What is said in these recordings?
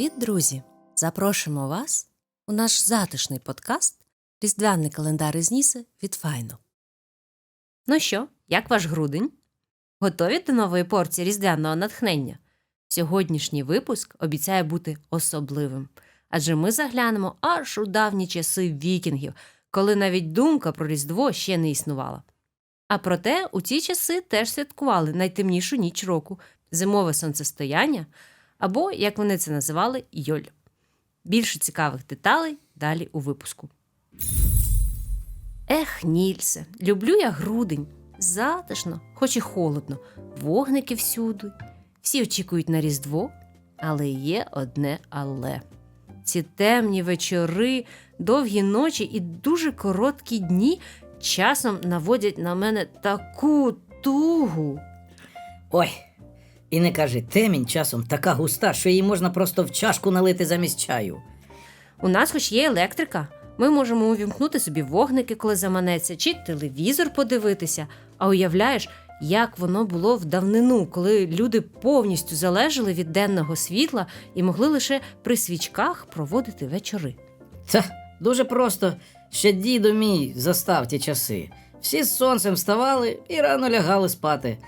Привіт, друзі! Запрошуємо вас у наш затишний подкаст Різдвяний календар із Ніси від Файно. Ну що, як ваш грудень? Готові до нової порції різдвяного натхнення? Сьогоднішній випуск обіцяє бути особливим, адже ми заглянемо аж у давні часи вікінгів, коли навіть думка про Різдво ще не існувала. А проте у ті часи теж святкували найтемнішу ніч року зимове сонцестояння або, як вони це називали, йоль. Більше цікавих деталей далі у випуску. Ех, Нільсе, люблю я грудень. Затишно, хоч і холодно, вогники всюди. Всі очікують на Різдво, але є одне але. Ці темні вечори, довгі ночі і дуже короткі дні часом наводять на мене таку тугу. Ой, і не кажи, темінь часом така густа, що її можна просто в чашку налити замість чаю. У нас хоч є електрика. Ми можемо увімкнути собі вогники, коли заманеться, чи телевізор подивитися. А уявляєш, як воно було в давнину, коли люди повністю залежали від денного світла і могли лише при свічках проводити вечори. Та дуже просто. Ще діду мій застав ті часи. Всі з сонцем вставали і рано лягали спати.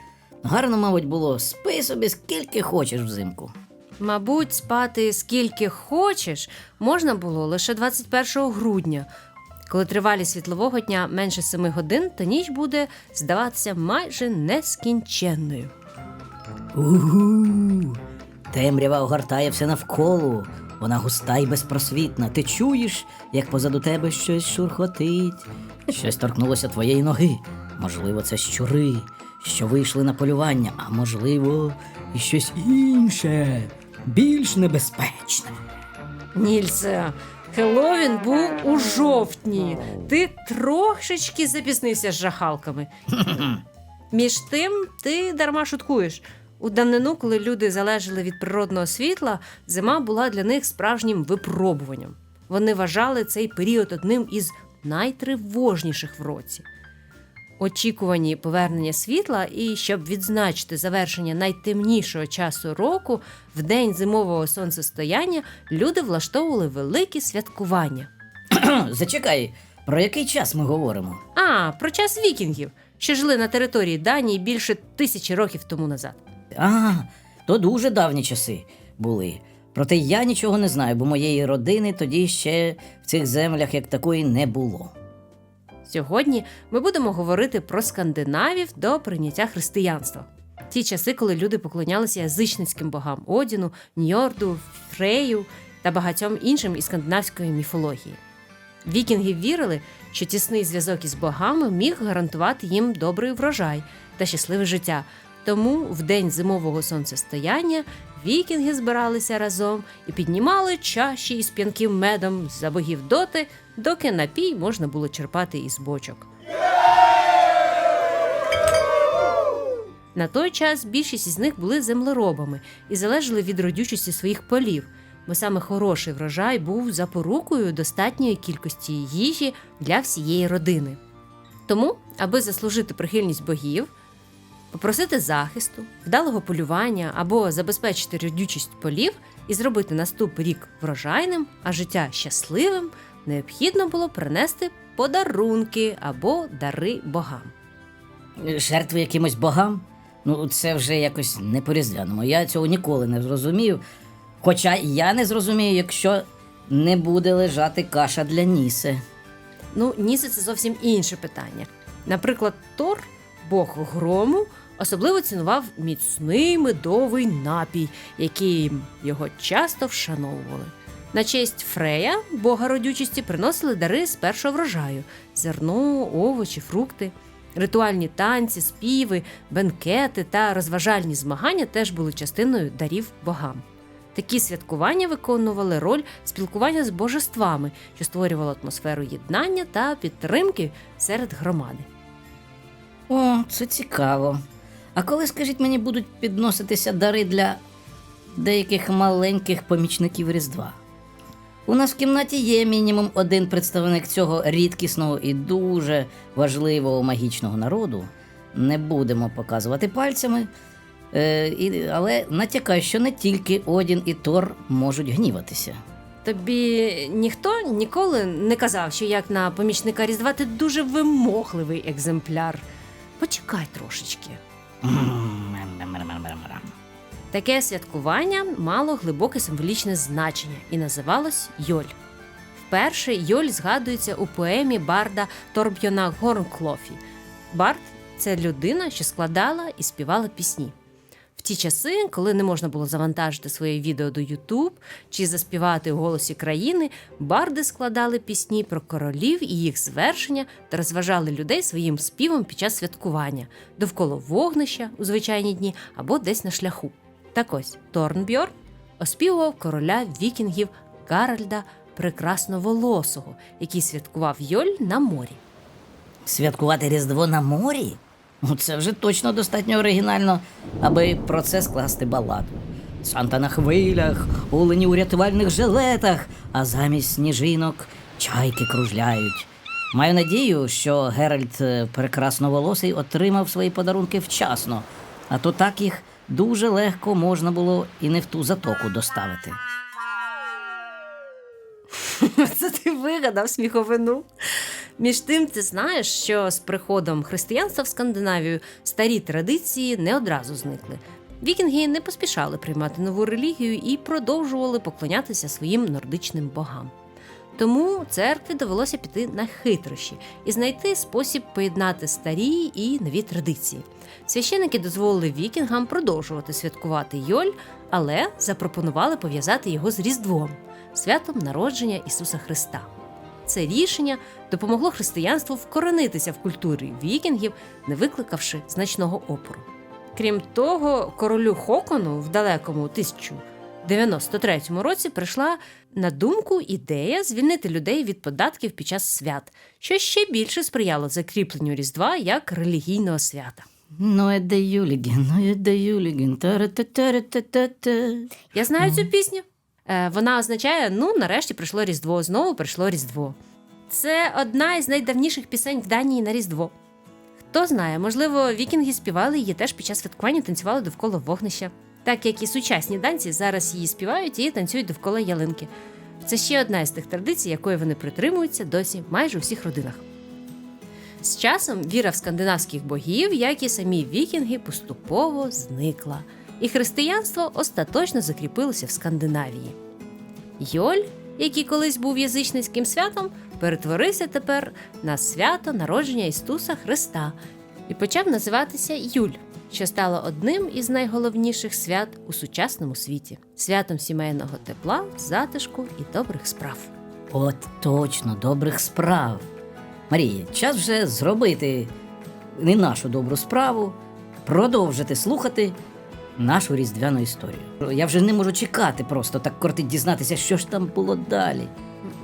Гарно, мабуть, було, спи собі скільки хочеш взимку. Мабуть, спати скільки хочеш можна було лише 21 грудня. Коли тривалість світлового дня менше 7 годин, то ніч буде здаватися майже нескінченною. Угу. Темрява огортає все навколо. Вона густа і безпросвітна. Ти чуєш, як позаду тебе щось шурхотить. Щось торкнулося твоєї ноги. Можливо, це щури, що вийшли на полювання, а можливо, і щось інше, більш небезпечне. Нільсе, Хеллоуін був у жовтні. Ти трошечки запізнився з жахалками. Між тим, ти дарма шуткуєш. У давнину, коли люди залежали від природного світла, зима була для них справжнім випробуванням. Вони вважали цей період одним із найтривожніших в році. Очікувані повернення світла, і щоб відзначити завершення найтемнішого часу року, в день зимового сонцестояння люди влаштовували великі святкування. Зачекай, про який час ми говоримо? А, про час вікінгів, що жили на території Данії більше тисячі років тому назад. А, то дуже давні часи були. Проте я нічого не знаю, бо моєї родини тоді ще в цих землях як такої не було. Сьогодні ми будемо говорити про скандинавів до прийняття християнства. Ті часи, коли люди поклонялися язичницьким богам Одіну, Ньорду, Фрею та багатьом іншим із скандинавської міфології. Вікінги вірили, що тісний зв'язок із богами міг гарантувати їм добрий врожай та щасливе життя. Тому в день зимового сонцестояння вікінги збиралися разом і піднімали чаші із п'янким медом за богів доти, доки напій можна було черпати із бочок. На той час більшість із них були землеробами і залежали від родючості своїх полів, бо саме хороший врожай був запорукою достатньої кількості їжі для всієї родини. Тому, аби заслужити прихильність богів, попросити захисту, вдалого полювання або забезпечити родючість полів і зробити наступний рік врожайним, а життя щасливим, необхідно було принести подарунки або дари богам. Жертви якимось богам? Ну, це вже якось не по-різдвяному. Я цього ніколи не зрозумів. Хоча я не зрозумію, якщо не буде лежати каша для ніси. Ну, Ніси це зовсім інше питання. Наприклад, Тор, бог грому, особливо цінував міцний медовий напій, яким його часто вшановували. На честь Фрея, бога родючості, приносили дари з першого врожаю: зерно, овочі, фрукти. Ритуальні танці, співи, бенкети та розважальні змагання теж були частиною дарів богам. Такі святкування виконували роль спілкування з божествами, що створювало атмосферу єднання та підтримки серед громади. О, це цікаво. А коли, скажіть мені, будуть підноситися дари для деяких маленьких помічників Різдва? У нас в кімнаті є мінімум один представник цього рідкісного і дуже важливого магічного народу. Не будемо показувати пальцями. Е, але натякаю, що не тільки Одін і Тор можуть гніватися. Тобі ніхто ніколи не казав, що як на помічника Різдва ти дуже вимогливий екземпляр. Почекай трошечки. Таке святкування мало глибоке символічне значення і називалось Йоль. Вперше Йоль згадується у поемі Барда Торбьона Горнклофі. Бард це людина, що складала і співала пісні. В ті часи, коли не можна було завантажити своє відео до YouTube чи заспівати у голосі країни, барди складали пісні про королів і їх звершення та розважали людей своїм співом під час святкування довкола вогнища у звичайні дні або десь на шляху. Так ось Торнбьорн оспівував короля вікінгів Гаральда Прекрасноволосого, який святкував Йоль на морі. Святкувати Різдво на морі? Ну, це вже точно достатньо оригінально, аби про це скласти баладу. Санта на хвилях, олені у рятувальних жилетах, а замість сніжинок чайки кружляють. Маю надію, що Геральт е, прекрасноволосий отримав свої подарунки вчасно, а то так їх дуже легко можна було і не в ту затоку доставити. Це ти вигадав сміховину. Між тим, ти знаєш, що з приходом християнства в Скандинавію старі традиції не одразу зникли. Вікінги не поспішали приймати нову релігію і продовжували поклонятися своїм нордичним богам. Тому церкві довелося піти на хитрощі і знайти спосіб поєднати старі і нові традиції. Священники дозволили вікінгам продовжувати святкувати Йоль, але запропонували пов'язати його з Різдвом, святом народження Ісуса Христа. Це рішення допомогло християнству вкоренитися в культурі вікінгів, не викликавши значного опору. Крім того, королю Хокону в далекому 1093 році прийшла на думку ідея звільнити людей від податків під час свят, що ще більше сприяло закріпленню Різдва як релігійного свята. Ну, еде Юліген, ну Юліген, та-ра-та-та-ра-та-та-та. Я знаю цю пісню. Е, вона означає: ну, нарешті прийшло Різдво, знову прийшло Різдво. Це одна із найдавніших пісень в Данії на Різдво. Хто знає, можливо, вікінги співали її теж під час святкування танцювали довкола вогнища. Так як і сучасні данці зараз її співають і танцюють довкола ялинки. Це ще одна із тих традицій, якої вони притримуються досі майже у всіх родинах. З часом віра в скандинавських богів, як і самі вікінги, поступово зникла, і християнство остаточно закріпилося в Скандинавії. Йоль, який колись був язичницьким святом, перетворився тепер на свято народження Ісуса Христа і почав називатися Юль, що стало одним із найголовніших свят у сучасному світі святом сімейного тепла, затишку і добрих справ. От точно, добрих справ. Марія, час вже зробити не нашу добру справу, продовжити слухати нашу різдвяну історію. Я вже не можу чекати просто так кортить дізнатися, що ж там було далі.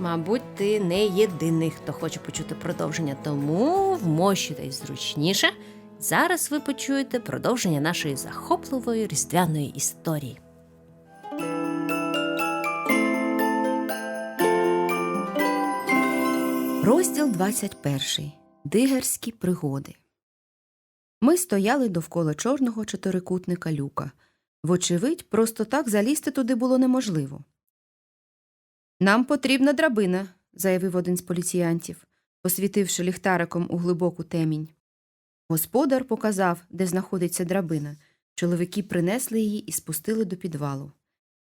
Мабуть, ти не єдиний, хто хоче почути продовження, тому вмощуйтесь зручніше. Зараз ви почуєте продовження нашої захопливої різдвяної історії. Розділ 21. Дигерські пригоди. Ми стояли довкола чорного чотирикутника люка. Вочевидь, просто так залізти туди було неможливо. Нам потрібна драбина, заявив один з поліціянтів, освітивши ліхтариком у глибоку темінь. Господар показав, де знаходиться драбина. Чоловіки принесли її і спустили до підвалу.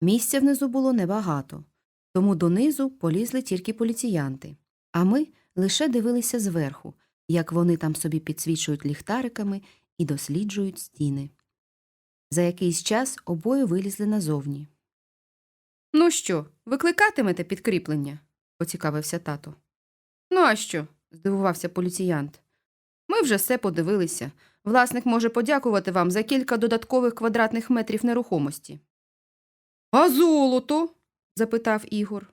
Місця внизу було небагато, тому донизу полізли тільки поліціянти. А ми лише дивилися зверху, як вони там собі підсвічують ліхтариками і досліджують стіни. За якийсь час обоє вилізли назовні. Ну що, викликатимете підкріплення? поцікавився тато. Ну, а що? здивувався поліціянт. Ми вже все подивилися. Власник може подякувати вам за кілька додаткових квадратних метрів нерухомості. А золото? запитав Ігор.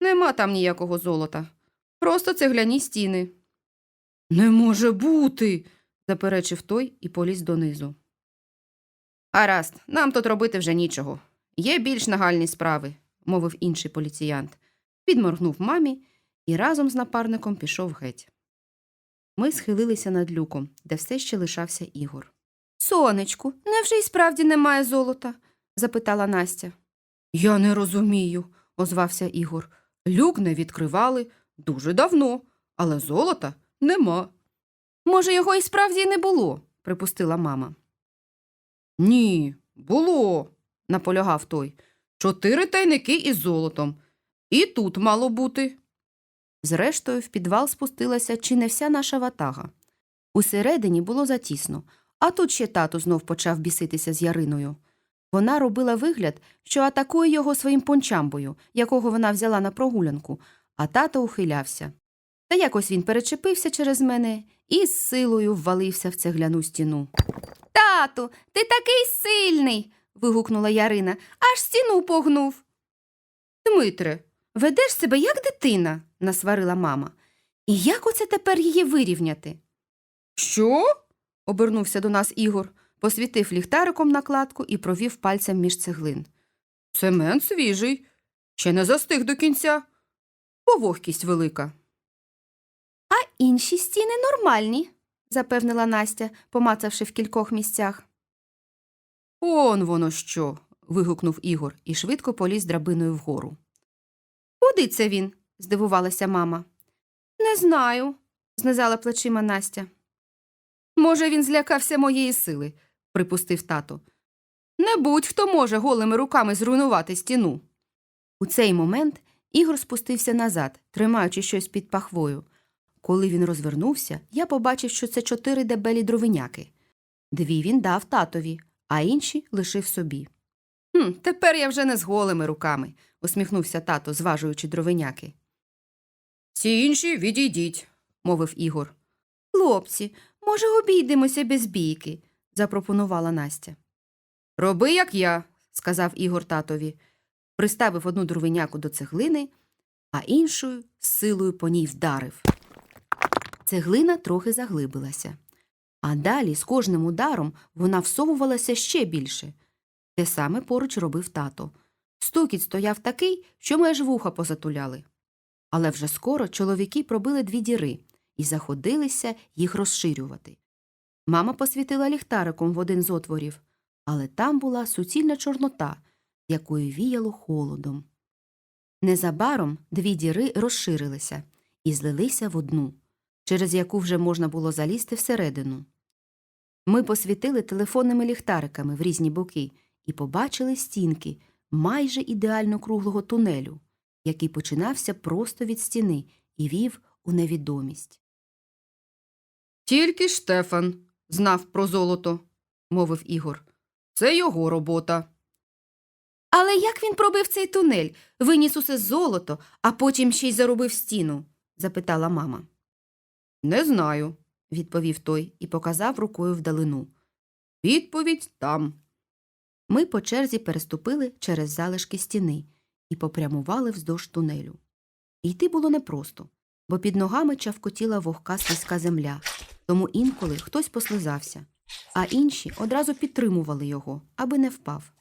Нема там ніякого золота. Просто цегляні стіни. Не може бути. заперечив той і поліз донизу. Гаразд, нам тут робити вже нічого. Є більш нагальні справи, мовив інший поліціянт. Підморгнув мамі і разом з напарником пішов геть. Ми схилилися над люком, де все ще лишався Ігор. Донечку, невже й справді немає золота? запитала Настя. Я не розумію, озвався Ігор. Люк не відкривали дуже давно, але золота нема. Може, його і справді не було, припустила мама. Ні, було, наполягав той. Чотири тайники із золотом. І тут мало бути. Зрештою, в підвал спустилася чи не вся наша ватага. Усередині було затісно, а тут ще тато знов почав біситися з Яриною. Вона робила вигляд, що атакує його своїм пончамбою, якого вона взяла на прогулянку, а тато ухилявся. Та якось він перечепився через мене і з силою ввалився в цегляну стіну. Тату, ти такий сильний. вигукнула Ярина, аж стіну погнув. Дмитре, ведеш себе як дитина, насварила мама. І як оце тепер її вирівняти? Що? обернувся до нас Ігор, посвітив ліхтариком накладку і провів пальцем між цеглин. Цемент свіжий, ще не застиг до кінця. Бо вогкість велика. Інші стіни нормальні, запевнила Настя, помацавши в кількох місцях. Он воно що. вигукнув Ігор і швидко поліз драбиною вгору. Куди це він? здивувалася мама. Не знаю, знизала плечима Настя. Може, він злякався моєї сили, припустив тато. Не будь-хто може голими руками зруйнувати стіну. У цей момент Ігор спустився назад, тримаючи щось під пахвою. Коли він розвернувся, я побачив, що це чотири дебелі дровиняки. Дві він дав татові, а інші лишив собі. «Хм, Тепер я вже не з голими руками, усміхнувся тато, зважуючи дровиняки. Ці інші відійдіть, мовив Ігор. Хлопці, може, обійдемося без бійки, запропонувала Настя. Роби, як я, сказав Ігор татові, приставив одну дровиняку до цеглини, а іншою з силою по ній вдарив. Цеглина трохи заглибилася, а далі з кожним ударом вона всовувалася ще більше. Те саме поруч робив тато. Стукіт стояв такий, що аж вуха позатуляли. Але вже скоро чоловіки пробили дві діри і заходилися їх розширювати. Мама посвітила ліхтариком в один з отворів, але там була суцільна чорнота, якою віяло холодом. Незабаром дві діри розширилися і злилися в одну, через яку вже можна було залізти всередину. Ми посвітили телефонними ліхтариками в різні боки і побачили стінки майже ідеально круглого тунелю, який починався просто від стіни і вів у невідомість. Тільки Штефан знав про золото, мовив Ігор. Це його робота. Але як він пробив цей тунель, виніс усе золото, а потім ще й заробив стіну? запитала мама. Не знаю, відповів той і показав рукою вдалину. Відповідь там. Ми по черзі переступили через залишки стіни і попрямували вздовж тунелю. Йти було непросто, бо під ногами чавкотіла вогка слизька земля, тому інколи хтось послизався, а інші одразу підтримували його, аби не впав.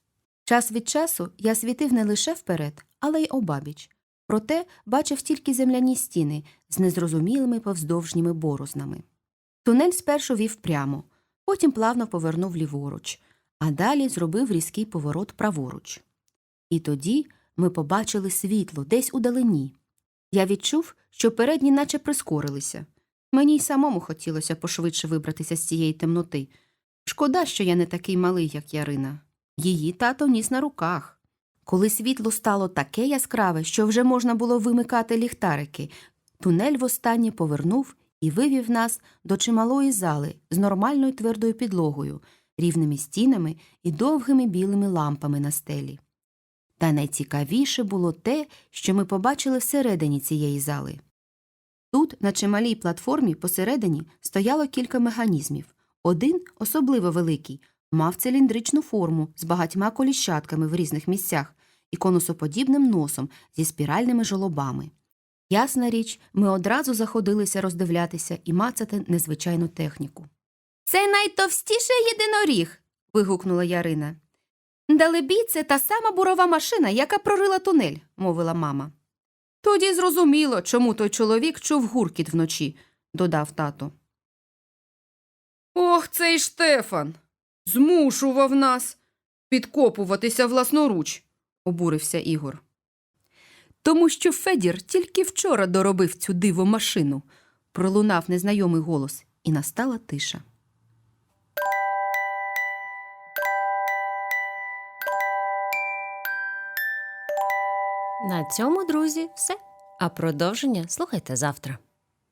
Час від часу я світив не лише вперед, але й обабіч. Проте бачив тільки земляні стіни з незрозумілими повздовжніми борознами. Тунель спершу вів прямо, потім плавно повернув ліворуч, а далі зробив різкий поворот праворуч. І тоді ми побачили світло десь удалині. Я відчув, що передні наче прискорилися. Мені й самому хотілося пошвидше вибратися з цієї темноти. Шкода, що я не такий малий, як Ярина. Її тато ніс на руках. Коли світло стало таке яскраве, що вже можна було вимикати ліхтарики, тунель востаннє повернув і вивів нас до чималої зали з нормальною твердою підлогою, рівними стінами і довгими білими лампами на стелі. Та найцікавіше було те, що ми побачили всередині цієї зали. Тут, на чималій платформі посередині, стояло кілька механізмів. Один, особливо великий, мав циліндричну форму з багатьма коліщатками в різних місцях і конусоподібним носом зі спіральними жолобами. Ясна річ, ми одразу заходилися роздивлятися і мацати незвичайну техніку. Це найтовстіший єдиноріг. вигукнула Ярина. Далебі, це та сама бурова машина, яка прорила тунель, мовила мама. Тоді зрозуміло, чому той чоловік чув гуркіт вночі, додав тато. Ох, цей Штефан. Змушував нас підкопуватися власноруч, обурився Ігор. Тому що Федір тільки вчора доробив цю дивомашину, пролунав незнайомий голос, і настала тиша. На цьому, друзі, все. А продовження слухайте завтра.